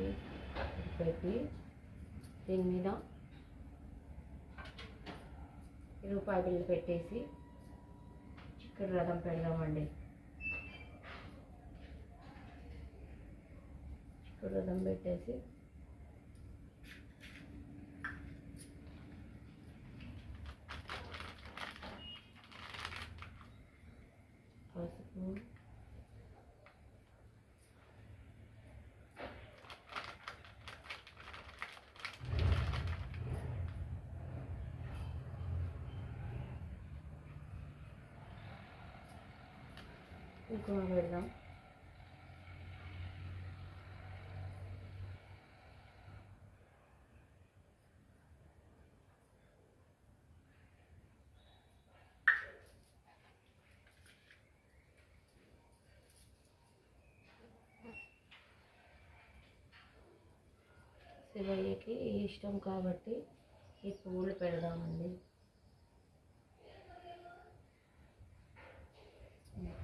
పెట్టి పెట్టి దీని మీద రూపాయి బిల్లు పెట్టేసి చిక్కుడు రథం పెడదామండి. చిక్కుడు రథం పెట్టేసి పసుపు కుంకుమ పెడదాం శివయ్యకి ఇష్టం కాబట్టి ఈ పువ్వులు పెడదామండి.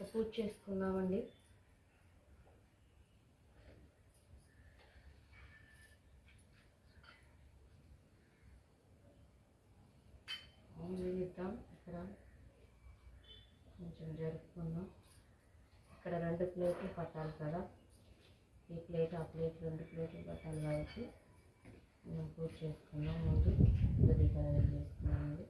పూజ చేసుకుందామండి. ఇద్దాం ఇక్కడ కొంచెం జరుపుకుందాం. ఇక్కడ రెండు ప్లేట్లు పట్టాలి కదా. ఈ ప్లేట్ ఆ ప్లేట్ రెండు ప్లేట్లు పట్టాలి కాబట్టి మనం పూజ చేసుకుందాం ముందు. దీపారాధన చేసుకున్నామండి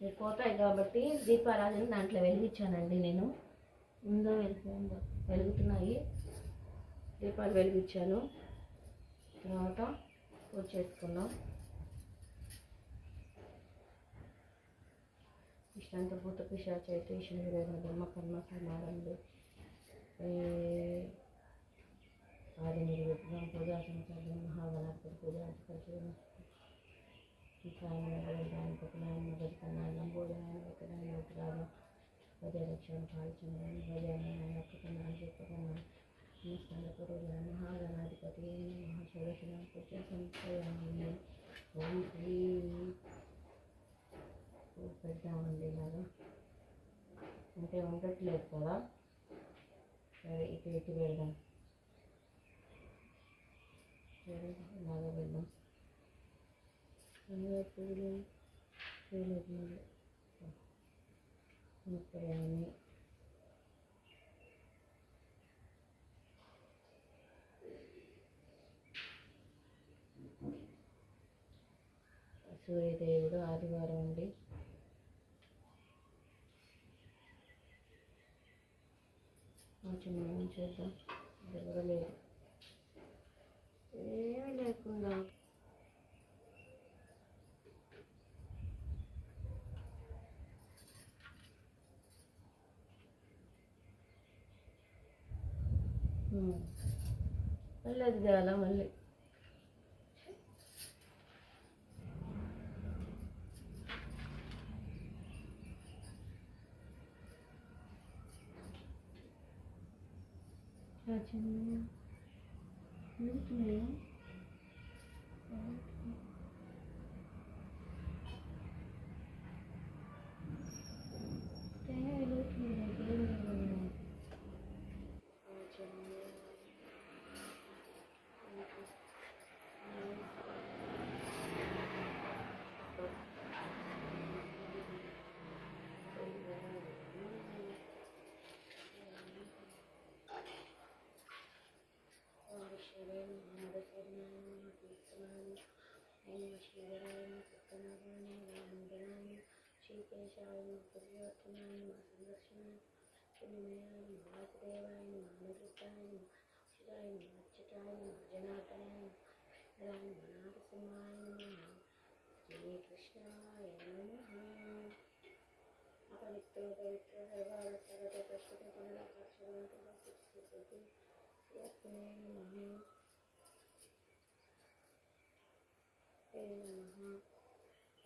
ఇది పోతాయి కాబట్టి దీపారాధన దాంట్లో వెలిగించానండి నేను. ఉందో వెలుగుతుందో వెలుగుతున్నాయి. దీపాలు వెలిగించాను. తర్వాత పూజ చేసుకున్నాం ఇష్టంత భూత పిశాచ అయితే ఈశ్వర బ్రహ్మ కర్మ సమారంభి ఆది నిర్విఘ్నం పూజా సంచారం మహాగణపతి పూజ కలిసి చిత్రాయణ గణితాన్ని పట్టణాన్ని గడికన్నాయ లంబోదనాన్ని వెక్కడాన్ని ఉత్తరాలు భజరక్షణ పాల్చండి భజన ఒక్కటన్నాను చెప్పకన్నాను నమస్కార పురోజన మహాగణాధిపతి మహాషోడశన పూజ సంచయాన్ని ఓం శ్రీ పెడదామండి ఇలాగా అంటే ఉండట్లేదు కదా సరే ఇటు ఇటు వెళ్దాం సరే ఇలాగా వెళ్దాం అన్నీ పూలు పూలు సూర్యదేవుడు ఆదివారం అండి. కొంచెం మనం చేద్దాం. ఇది లేదు. ఏమీ లేకుండా நல்லது ஜாலம் மல்லி Thank you. రాజన్న ఎందుకున్నాయా శ్రీకేశాయ పురుషోత్తమాయ సందర్శనాయ చిన్మయాయ వాసుదేవాయ మానవృతాయ శిరాయ అచ్యుతాయ జనార్దనాయ రాయ నారసింహాయ శ్రీకృష్ణాయ నమః పవిత్ర పవిత్ర సర్వాలయ ప్రస్తుత కక్షణ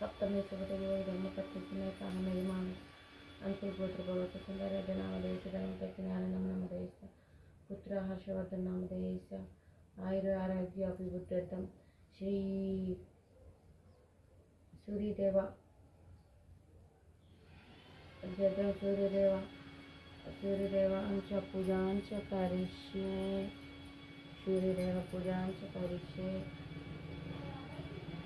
सप्तमी शुभदेवी धर्म प्रतिष्ठा महिमा अंतिम पुत्र हर्षवर्धन नाम देश आयुर श्री सूर्यदेव। सूर्यदेव। सूर्यदेव अंश पूजा करीक्षे सूर्यदेव पूजा करीक्षे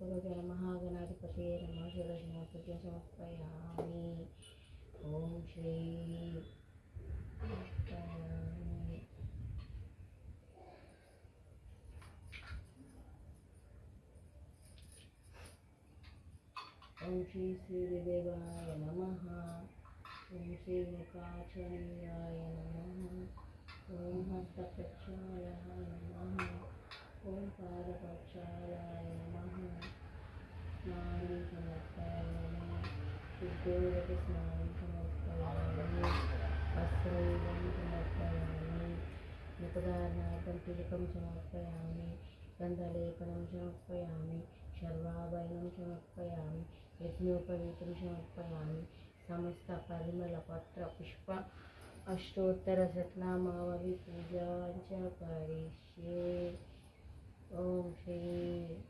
कनकगोचर महागणाधिपते रमाशुरश्मपूज्य समर्पयामि ॐ श्री ॐ श्री सूर्यदेवाय नमः ॐ श्री मुखाचनीयाय नमः ॐ हस्तप्रक्षालाय नमः ॐ पादप्रक्षालाय नमः स्नानं समर्पयामि शुद्धोदकस्नानं समर्पयामि वस्त्रैवं समर्पयामि मुखदानार्थं तिलकं समर्पयामि गन्धलेपनं समर्पयामि शर्वाभरणं समर्पयामि यज्ञोपवीतं समर्पयामि समस्तपरिमलपत्रपुष्प अष्टोत्तरशतनामावलि पूजां च करिष्ये ॐ श्री अष्टोत्तरशतनामावलि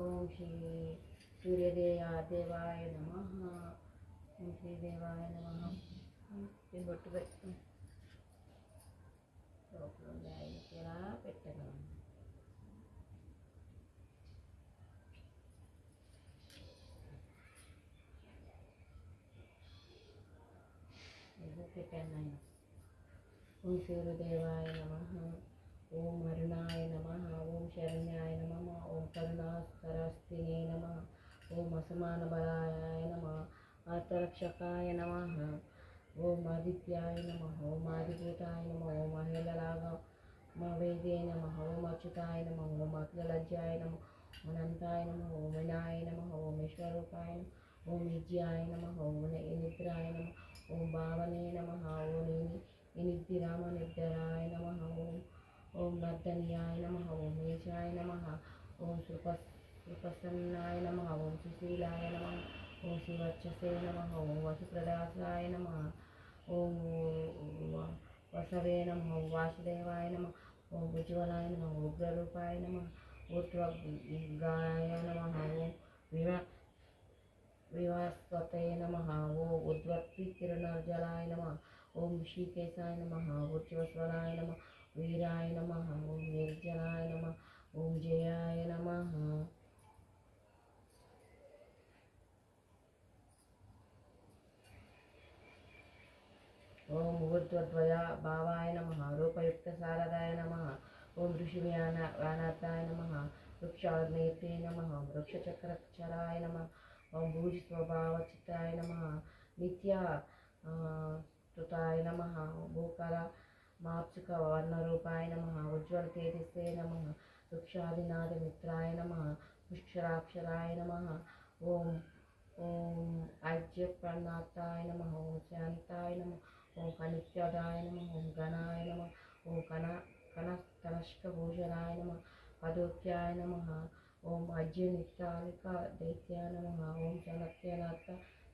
ఓం శ్రీ సూర్యదేయ దేవాయ నమ. ఓం శ్రీ దేవాయ నమ బొట్టు పెట్టి ఇలా పెట్టగలను పెట్టాను నేను ఓం సూర్యదేవాయ నమ ఓం అరుణాయ నమ ఓం శరణ్యాయ నమ ఓం కరుణాస్తరస్తినే నమ ఓం అసమాన బలాయ నమ ఆత్మరక్షకాయ నమ ఓం ఆదిత్యాయ నమ ఓం ఆదిభూతాయ నమ ఓం మహిళలాగ మా వేదే నమ ఓం అచ్యుతాయ నమ ఓం అఖిలజ్జాయ నమ అనంతాయ నమ ఓం వినాయ నమ ఓం ఈశ్వరూపాయ నమ ఓం విద్యాయ నమ ఓం నిద్రాయ నమ ఓం భావనే నమ ఓం नित्यरामनित्यराय नमः ॐ ॐ नर्तन्याय नमः ॐ मेषाय नमः ॐ सुपस् सुप्रसन्नाय नमः ॐ सुशीलाय नमः ॐ शिवर्चसे नमः ॐ वसुप्रदासाय नमः ॐ वसवे नमः ॐ वासुदेवाय नमः ॐ उज्ज्वलाय नमः उग्ररूपाय नमः ऊर्ध्वगाय नमः ॐ विमा विवास्पतये नमः ॐ उद्वत्तिकिरणर्जलाय नमः ఓం ఋషికేశాయ నమ ఉజ్వస్వరాయ నమ వీరాయ నమ ఓం నిర్జనాయ నమ ఓం జయాయ నమ. ఓం ఊర్ధ్వద్వయ భావాయ నమ రూపయుక్త శారదాయ నమ. ఓం ఋషివ్యాన వ్యానార్థాయ నమ వృక్షాగ్నేత్రే నమ వృక్షచక్రచరాయ నమ. ఓం భూజి స్వభావచిత్రాయ నమ. నిత్య ఆ, స్తుతాయ నమ. భూకర మాప్సుక వర్ణరూపాయ నమ. ఉజ్వల తేజస్సే నమ. వృక్షాదినాథ మిత్రాయ నమ. పుష్కరాక్షరాయ నమ. ఓం ఓం ఐజ్యప్రణాథాయ నమ. ఓం శాంతాయ నమ. ఓం కనిత్యదాయ నమ. ఓం గణాయ నమ. ఓం కణ కణ కనష్కభూషణాయ నమ. పదోక్యాయ నమ. ఓం అజ్యనిత్తాలిక దైత్యాయ నమ. ఓం చనత్యనాథ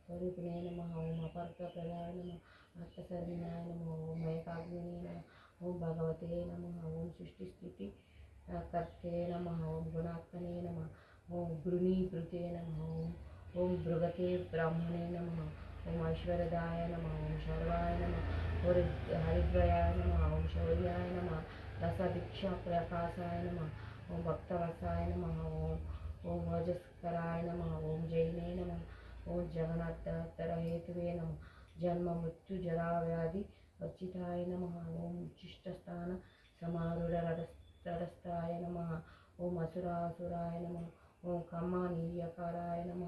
స్వరూపిణే నమ. ఓం అపర్గ ప్రదాయ నమ. అర్థశరణ్యాయ నమ ఓం ఏకాగ్నినే ఓం భగవతే నమ ఓం సృష్టి స్థితి కర్తే నమ ఓం గుణాత్మనే నమ ఓం భృణీభృతే నమ ఓం ఓం భృగతే బ్రాహ్మణే నమ ఓం ఐశ్వర్యదాయ నమ ఓం శర్వాయ నమ హరి హరిద్వయాయ నమ ఓం శౌర్యాయ నమ రసభిక్ష ప్రకాశాయ నమ ఓం భక్తవసాయ నమ ఓం ఓం ఓజస్కరాయ నమ ఓం జైనే నమ ఓం జగన్నాథ హేతువే నమ जन्म मृत्यु जरा व्याधि वर्जिताय नमः ॐ उच्छिष्टस्थान समारुररस्थाय नमः ॐ असुरासुराय ओम ॐ नम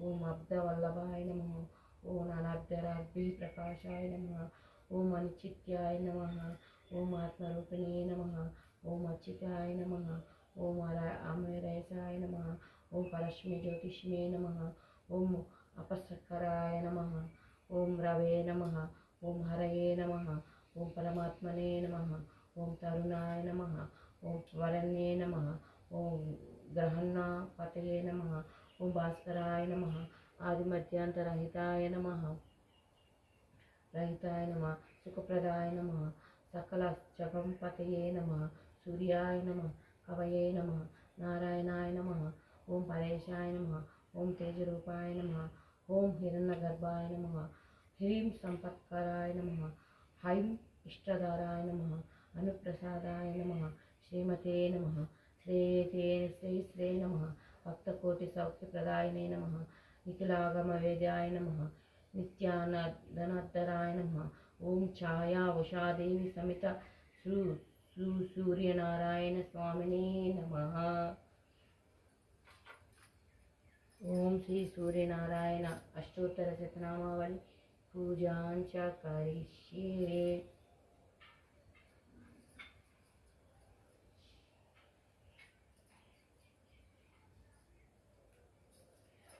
ओम अब्दवल्लभाय नम ओम ॐ अनर्धराग्भिप्रकाशाय नम ओम अनिचित्याय नम ओम आत्मरूपिणे नम ओम अचिताय नम ओम अमरयसाय नम ओम परश्मी ज्योतिष्मे नम ओम अपसकराय नमः ఓం రవే నమ. ఓం హరయే నమ. ఓం పరమాత్మనే నమ. ఓం తరుణాయ నమ. ఓం వరణ్యే నమ. ఓం గ్రహణపతయే నమ. ఓం భాస్కరాయ నమ. ఆది మధ్యాంతరహితాయ నమ. రహితాయ నమ. సుఖప్రదాయ నమ. సకల జగంపతయే నమ. సూర్యాయ నమ. కవయే నమ. నారాయణాయ నమ. ఓం పరేశాయ నమ. ఓం తేజరూపాయ నమ. ओम हिरण्यगर्भाय नम। ह्रीं संपत्कराय नम। हईं इष्टधाराय नम। अनुप्रसादाय नम। श्रीमते नम। श्रेयते श्री श्रे नमः। भक्तकोटिसौख्यप्रदायिने नमः। निखिलागमवेद्याय नमः। नित्यानधनद्धराय नमः। ॐ छाया उषादेवी समित। श्रू सूर्यनारायण स्वामिने नमः। ఓం శ్రీ సూర్యనారాయణ అష్టోత్తర శతనామావళి. పూజాంచ కరిష్యే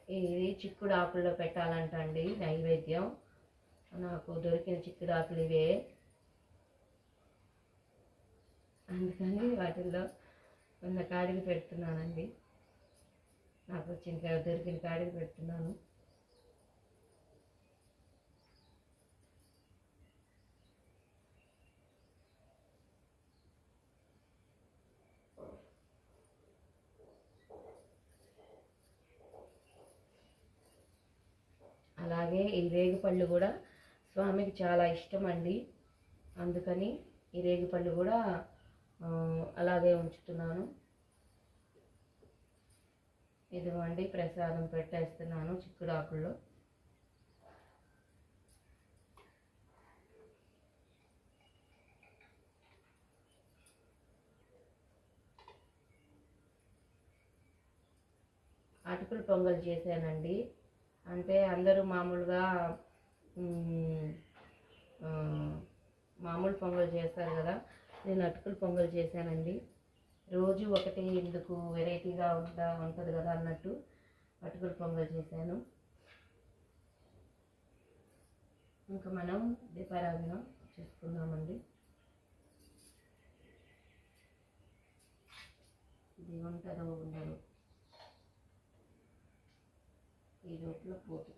ఇది చిక్కుడు ఆకుల్లో పెట్టాలంట అండి నైవేద్యం. నాకు దొరికిన చిక్కుడు ఆకులు ఇవే. అందుకని వాటిల్లో ఉన్న కాడికి పెడుతున్నానండి. నాకు వచ్చిన దొరికిన కాడికి పెడుతున్నాను. అలాగే ఈ రేగుపళ్ళు కూడా స్వామికి చాలా ఇష్టం అండి అందుకని ఈ రేగుపళ్ళు కూడా అలాగే ఉంచుతున్నాను. ఇదిగోండి ప్రసాదం పెట్టేస్తున్నాను చిక్కుడాకుల్లో. అటుకులు పొంగల్ చేశానండి. అంటే అందరూ మామూలుగా మామూలు పొంగల్ చేస్తారు కదా నేను అటుకులు పొంగల్ చేశానండి. రోజు ఒకటి ఎందుకు వెరైటీగా ఉంటా ఉంటుంది కదా అన్నట్టు అటుకులు పొంగల్ చేశాను. ఇంకా మనం దీపారాధన చేసుకుందామండి. ఇది ఉంటుందో ఉండదు ఈ రోట్లో పోటు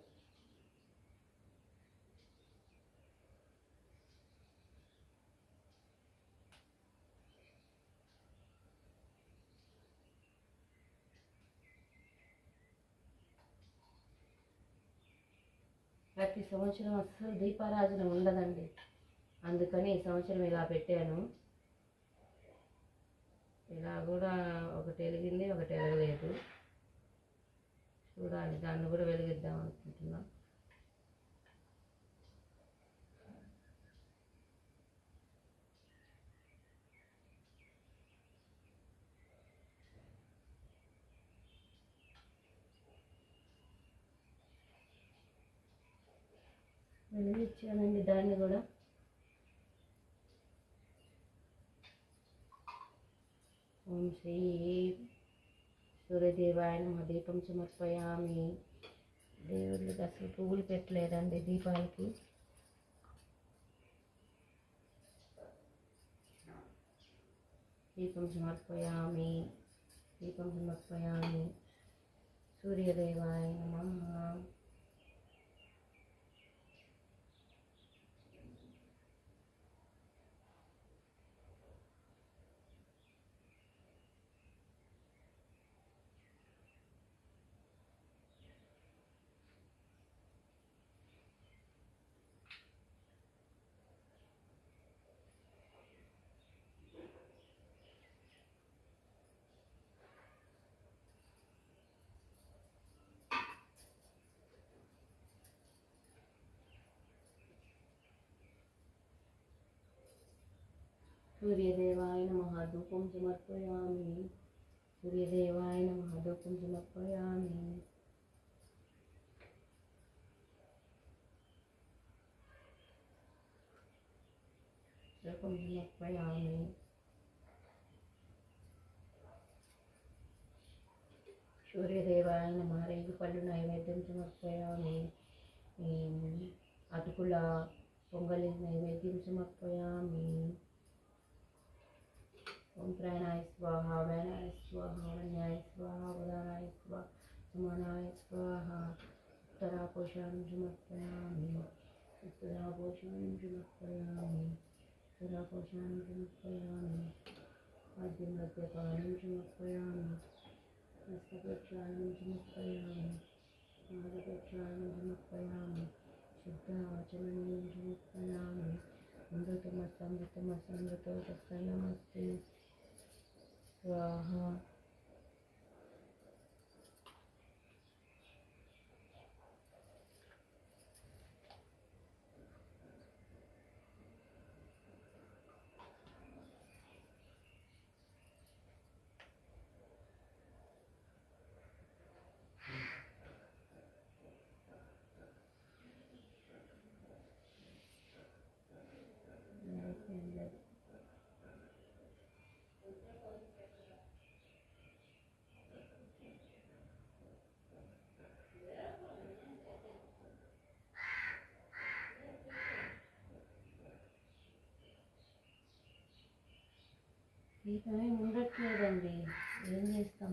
ప్రతి సంవత్సరం అస్సలు దీపారాధన ఉండదండి. అందుకని ఈ సంవత్సరం ఇలా పెట్టాను. ఇలా కూడా ఒకటి వెలిగింది ఒకటి వెలగలేదు. చూడాలి దాన్ని కూడా వెలిగిద్దాం అనుకుంటున్నాను వెలిగించానండి దాన్ని కూడా. ఓం శ్రీ సూర్యదేవాయ నమ. దీపం సమర్పయామి. దేవుళ్ళకి అసలు పువ్వులు పెట్టలేదండి దీపాలకి దీపం సమర్పయామి. దీపం సమర్పయామి. సూర్యదేవాయ నమః. సూర్యదేవాయ నమ. ధూపం సమర్పయామి. సూర్యదేవాయ నమ. ధూపం సమర్పయామి. ధూపం సమర్పయామి. సూర్యదేవాయ నమ. రేగు పళ్ళు నైవేద్యం సమర్పయామి. అటుకుల పొంగలి నైవేద్యం సమర్పయామి. ओम प्राणाय स्वाहा वैनाय स्वाहा वन्याय स्वाहा उदानाय स्वाहा समानाय स्वाहा उत्तरापोषां समर्पयामि उत्तरापोषां समर्पयामि उत्तरापोषां समर्पयामि मध्यमद्यपानं समर्पयामि हस्तप्रक्षालनं समर्पयामि पादप्रक्षालनं समर्पयामि शुद्धवाचमनीयं समर्पयामि अमृतमसमृतमसमृतोदस्तनमस्ति रहा Thank you. ఈ టైం ఉండట్లేదండి. ఏం చేస్తాం?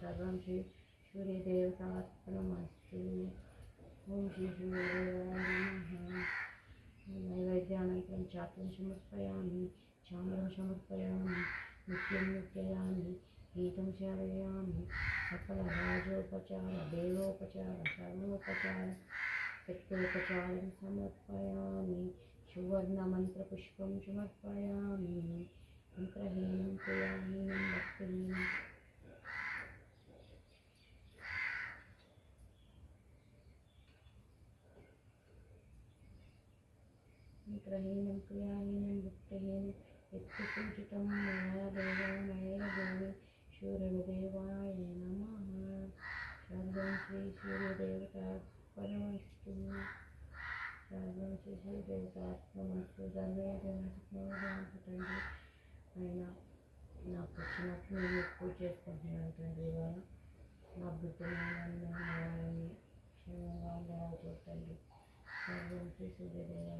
सर्वं श्री सूर्यदेवतात्मनमस्तु ॐ श्री सूर्यदेवाय नमः नैवेद्यानन्तरं गीतं चालयामि सकलराजोपचारदेवोपचार सर्वोपचार पित्रोपचारं समर्पयामि। सुवर्णमन्त्रपुष्पं समर्पयामि। मन्त्रहीनं, क्रियाहीनं, भक्तिहीनं। मन्त्रहीनं, क्रियाहीनं, भक्तिहीनं यत्सूचितं मया సూర్యదేవాయ నమ సర్వం శ్రీ సూర్యదేవతాత్మనమస్తు సర్వం శ్రీ సూర్యదేవతాత్మనమస్తు సర్వే జనసుఖమస్తు తండ్రి అయినా నాకు వచ్చినప్పుడు నేను ఎక్కువ చేసుకుంటున్నాను తండ్రి ఇవాళ నా బిడ్డని క్షేమంగా ఉండవచ్చు తండ్రి సర్వం శ్రీ సూర్యదేవాయ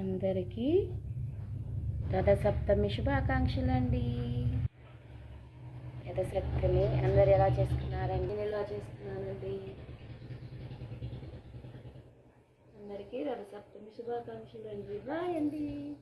అందరికీ రథసప్తమి శుభాకాంక్షలు అండి రథసప్తమి అందరు ఎలా చేసుకున్నారండి? నేను ఎలా చేసుకున్నానండి? అందరికీ రథసప్తమి శుభాకాంక్షలు అండి. బాయ్ అండి.